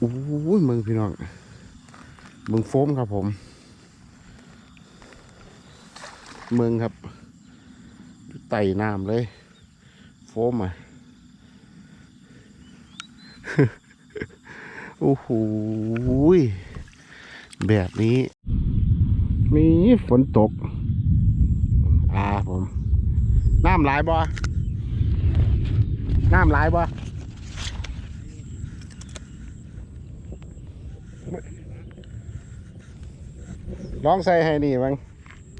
โอ้ยมึงพี่น้องมึงโฟมครับผมเมืองครับไต่น้ำเลย โฟมอะ โอ้โหแบบนี้ มีฝนตก อ่าผม น้ำหลายบ่ น้ำหลายบ่ ลองใส่ให้นี่บ้าง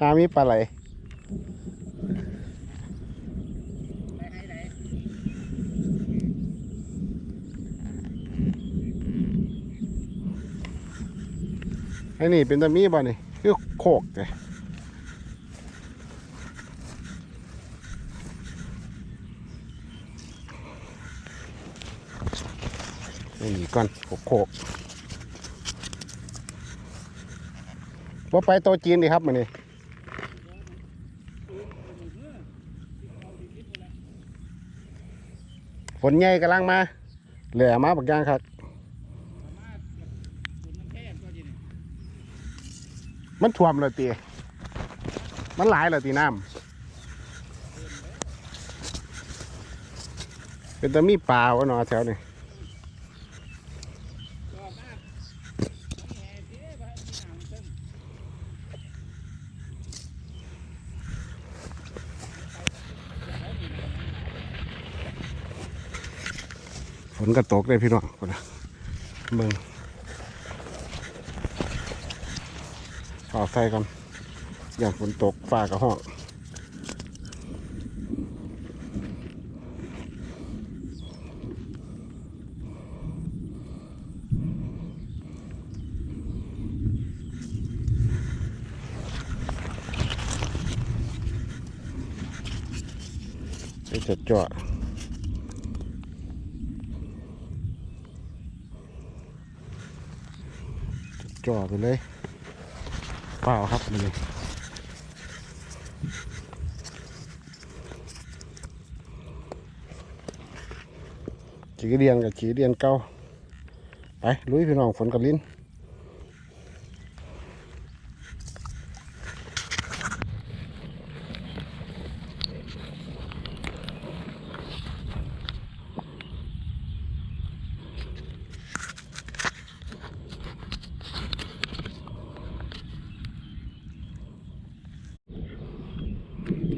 หามีปลาไหลให้นี่เป็นตะมีบ่นี่คือโคกเลยให้นี่ก่อนโคกโคก ว่าไปโตจีนดีครับมันนี่ฝนใหญ่กำลังมา เหลือมาบักยางครับมันท่วมเลยตีมันหลายเลยตีน้ำเป็นตะมีปลาวะเนาะแถวนี้ นก็ตกเลยพี่น้องพุ่นน่ะเมืองฝ่าไฟก่อนอย่างฝนตกฟ้ากับห้องไปจัดจ่อ จ่อไปเลย เปล่าครับนี่ขีเดียนกับขีเดียนเก่าไปลุยพี่น้องฝนกับลิ้น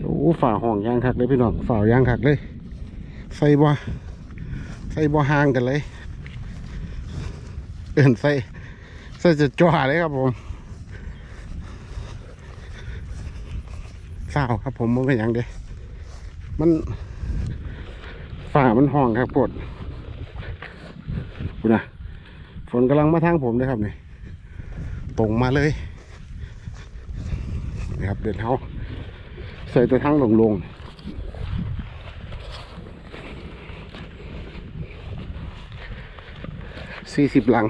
โอ้ฝ่าห้องยางคักเลยพี่น้องฝ่ายางคักเลย ใส่บ่ใส่บ่ห่างกันเลยเอื่นใส่ใส่จะจ่อเลยครับผมสาวครับผมมันเป็นอย่างเดียมันฝ่ามันห้องครับปวดคุณนะฝนกำลังมาทางผมเลยครับนี่ตรงมาเลยนี่ครับเด็ดเท้า ใส่แต่ทางลงๆสี่สิบหลัง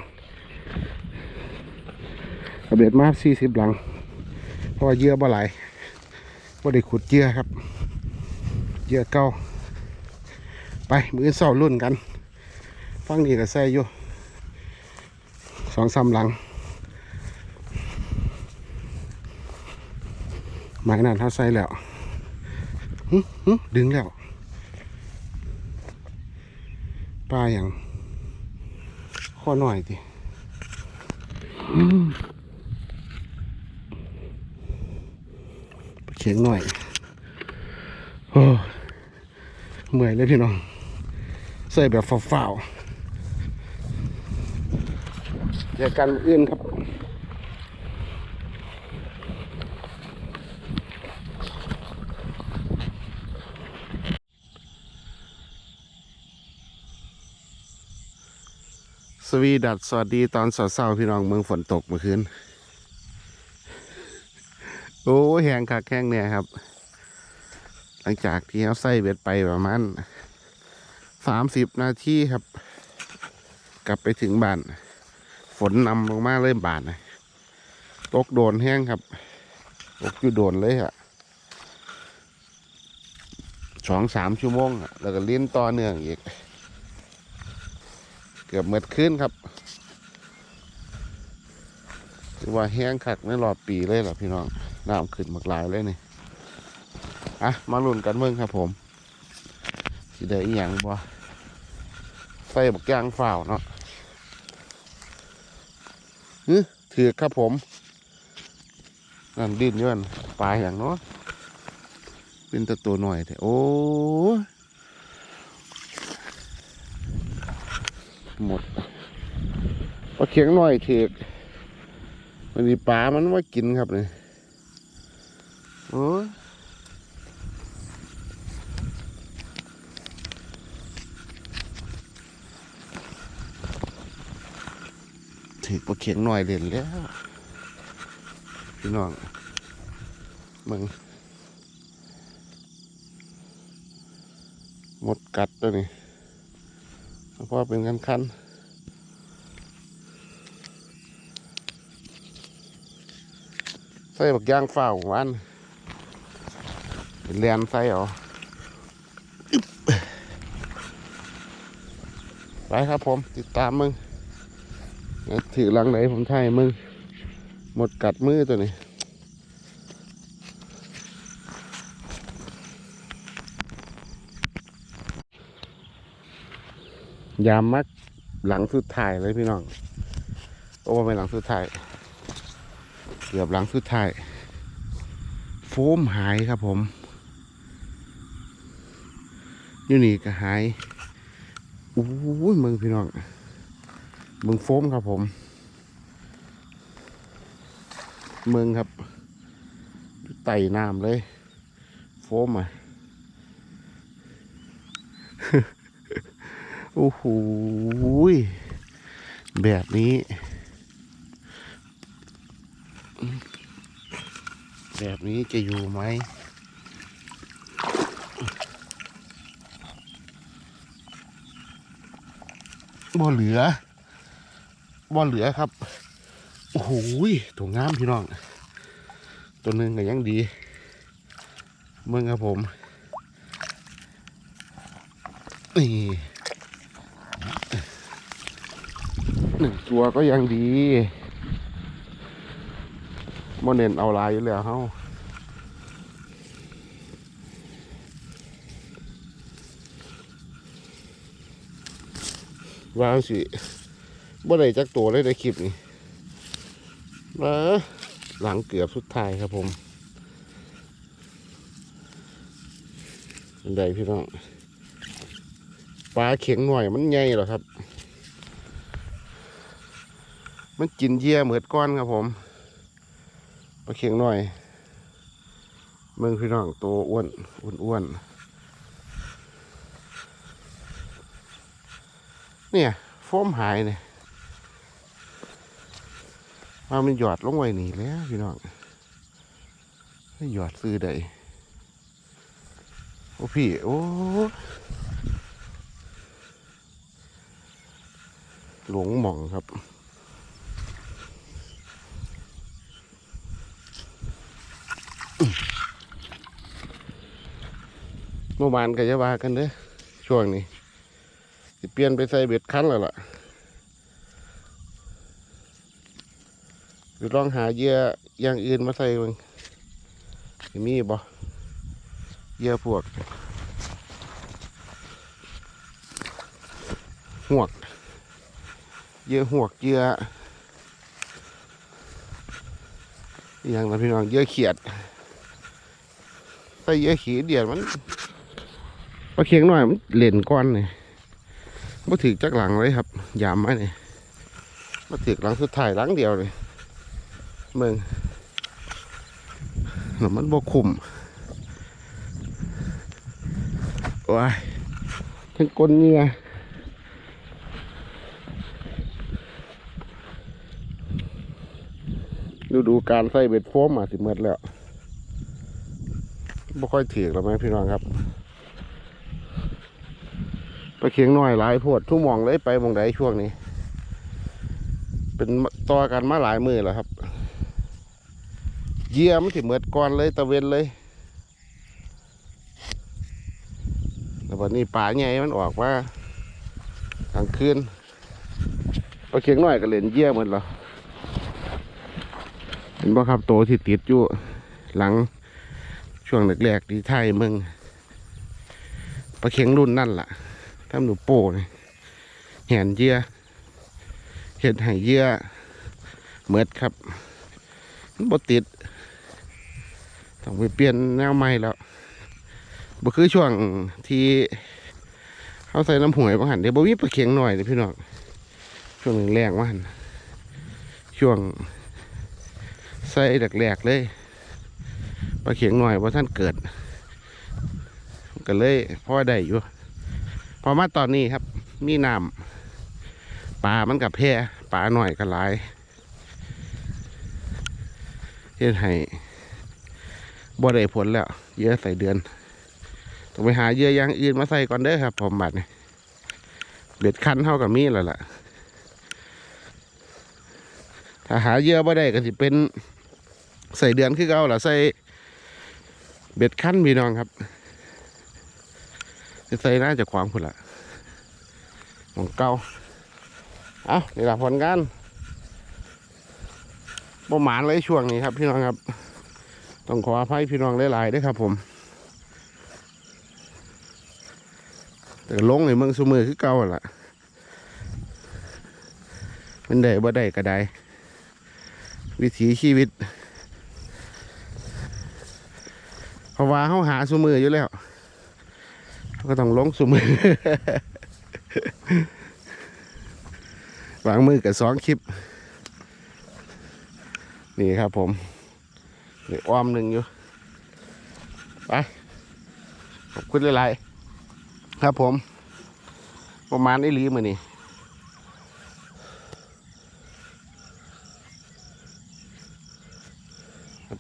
กระเบ็ดมาสี่สิบหลัง เพราะว่าเยื่อบ่ไหลายบ่ได้ขุดเยื่อครับ เยื่อเก่าไปมือเศร้ารุ่นกัน ฟังนี่ก็ใส่อยู่สองสามหลังหมายนั้นเท่าใส่แล้ว ดึงแล้วปลาอย่างข้อหน่อยดิเขียงหน่อยโอ้เมื่อยเลยพี่น้อง ใส่แบบฝ่าวๆเดี๋ยวกันอื่นครับ ส วีดัสสวัสดีตอนสาวๆพี่น้องเมืองฝนตกเมื่อคืนโอ้แหงคักแข้งเนี่ยครับ หลังจากที่เขาใส่เบ็ดไปประมาณสามสิบนาทีครับ กลับไปถึงบ้าน ฝนนำลงมาเลยบานนะตกโดนแห้งครับ ตกอยู่โดนเลยอะสองสามชั่วโมงแล้วก็เลี้ยนต่อเนื่องอีก กือบเมื่อคืนครับถือว่าแห้งคักในรอบปีเลยล่ะพี่น้องน้ำขึ้นมากหลายเลยนี่อะมาลุ้นกันเมืองครับผมสิได้อีหยังบ่ใส่บักย่างฝ่าเนาะฮึถือครับผมนั่นดิ้นย้อนปลายอย่างเนาะเป็นตัวตัวหน่อยแต่โอ้ หมดปลาเขียงหน่อยเถกมันมีปลามันว่ากินครับเนี่ยโอ้ยถือปลาเขียงหน่อยเด่นแล้ว พี่น้องมึงหมดกัดตัวนี้ เพราะเป็นคันคันๆใส่บักย่างฝ้าวันเป็นแลนใส่เหรอไปครับผมติดตามมึงถือหลังไหนผมถ่ายมึง หมดกัดมือตัวนี้ ยามมักหลังสุดท้ายเลยพี่น้อง โอ้ไม่หลังสุดท้าย เกือบหลังสุดท้าย โฟมหายครับผมอยู่นี่ก็หายอู้ยมึงพี่น้องมึงโฟมครับผมเมืองครับไต่น้ำเลย โฟมอะ โอ้โหแบบนี้ แบบนี้จะอยู่ไหมบ่เหลือบ่เหลือครับ โอ้โหยตัวงามพี่น้อง ตัวหนึ่งก็ยังดี เมืองครับผม นี่ หนึ่งตัวก็ยังดีโมเนนเอาลายอยู่แล้วเฮาว่าสิบ่ได้จักตัวเลยในคลิปนี้มาหลังเกือบสุดท้ายครับผมเป็นไดพี่น้องปลาเข็งหน่อยมันใหญ่เหรอครับ มันกินเยี่ยเหมือดก้อนครับผมปลาเข็งหน่อยเมืองพี่น้องตัวอ้วนอ้วนอ้วนเนี่ยโฟมหายเนี่ยว่ามันหยอดลงไว้นี่แล้วพี่น้องให้หยอดซื้อได้โอ้พี่โอ้หลงหม่องครับ เมื่อวานก็จะว่ากันเด้อช่วงนี้สิเปลี่ยนไปใส่เบ็ดคั้นแล้วล่ะหรือลองหาเยื่ออย่างอื่นมาใส่มึงมีบ่เยื่อพวกหวกเยื่อหวกเยื่ออย่างนะพี่น้องเยื่อเขียด ใส่เยื่อขีเดียดมันปลาเคียงหน่อยมันเหล่นก้อนเลยมาถือจักหลังเลยครับยามมาเนี่ยมาถือหลังสุดท้ายหลังเดียวเลยเมืองแล้วมันบกคุมว้ายทั้งก้นเงื่อดูดูการใส่เบ็ดโฟมมาสิเมื่อแล้ว ไม่ค่อยถือแล้วไหมพี่น้องครับไปเคียงหน่อยหลายโพดทุ่มมองเลยไปมองใดช่วงนี้ เป็นต่อกันมาหลายมือแล้วครับ เยี่ยมนสิเหมือดก่อนเลยตะเวนเลยแต่วันนี้ป่าใหญ่มันออกมากลางคืนปลาเข็งน้อยก็เล่นเยี่ยมหมดแล้วเห็นบ่ครับโตที่ติดอยู่หลัง ช่วงแรกๆที่ไทยเมืองปลาเข็งรุ่นนั่นล่ะทำหนูโป้นี่แหนเยี่ยเห็ดไห่เยี่ยเหมือดครับมันบ่ติด ต้องไปเปลี่ยนแนวใหม่แล้วบ่คือช่วงที่เขาใส่น้ำหวยบางหันเดี๋ยวบ่มีปลาเข็งหน่อยเลยพี่น้องช่วงแรกๆว่าหันช่วงใส่แรกๆเลย ปลาเข็งหน่อยว่าท่านเกิด ก็เลยพ่อได้อยู่ พอมาตอนนี้ครับ มีน้ำปลามันกับแพร่ปลาหน่อยก็หลายเฮ็ดให้บ่ได้ผลแล้ว เยอะใส่เดือน ต้องไปหาเยื่ออยางอื่นมาใส่ก่อนเด้อครับ ผมบัดนี่เบ็ดคันเท่ากับมีแล้วล่ะ ถ้าหาเยื่อบ่ได้ก็สิเป็นใส่เดือนคือเก่าล่ะใส่ เบ็ดคันพี่น้องครับจะใส่น่าจะขวางพุ่นละของเก่าเอานี่ละผลงานประมาณเลยช่วงนี้ครับพี่น้องครับ ต้องขออภัยพี่น้องหลายๆด้วยครับผม แต่ลงในเมืองสมือคือเก่าหั่นล่ะมันได้บ่ได้ก็ได้ วิถีชีวิต เพราะว่าเขาหาสมืออยู่แล้วก็ต้องลงสมือวางมือกับสองคลิป นี่ครับผมเดี๋ยวอ้อมหนึ่งอยู่ ไป ขอบคุณหลายๆครับผม ประมาณไอ้ลีมือนี่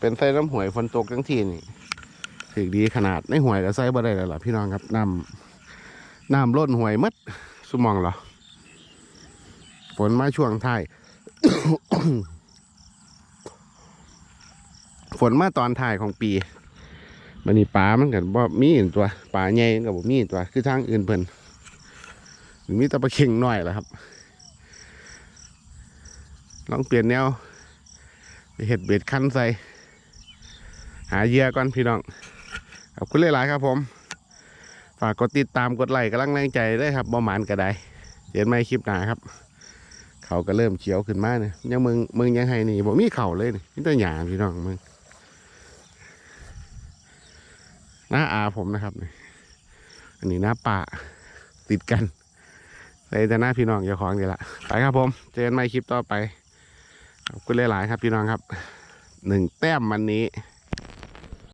เป็นไส้น้ำหวยฝนตกทั้งทีนี่ ถือดีขนาดในห่วยกับไส้บ่ได้แล้วล่ะพี่น้องครับน้ำน้ำล้นห่วยมัดสมองเหรอฝนมาช่วงท้ายฝนมาตอนถ่ายของปีมันนี่ปลามันกันบ่มีอีกตัวปลาใหญ่กับบ่มีอีกตัว คือทางอื่นเพิ่นมีแต่ปลาเข่งหน่อยแหละครับ ลองเปลี่ยนแนวไปเห็ดเบ็ดคันใส่ หาเยื่อก่อนพี่น้อง ขอบคุณหลายๆครับผม ฝากกดติดตามกดไลค์กำลังแรงใจได้ครับบ่หมานก็ได้เจอกันใหม่คลิปหน้าครับ เขาก็เริ่มเขียวขึ้นมาเนี่ยยังมึงมึงยังให้นี่บ่มีเข่าเลยนี่มีแต่หยางพี่น้องมึงหน้าอาผมนะครับนี่อันนี้หน้าป่าติดกันเลยแต่หน้าพี่น้องเจ้าของนี่ละไปครับผม เจอกันใหม่คลิปต่อไปขอบคุณหลายๆครับพี่น้องครับหนึ่งแต้มวันนี้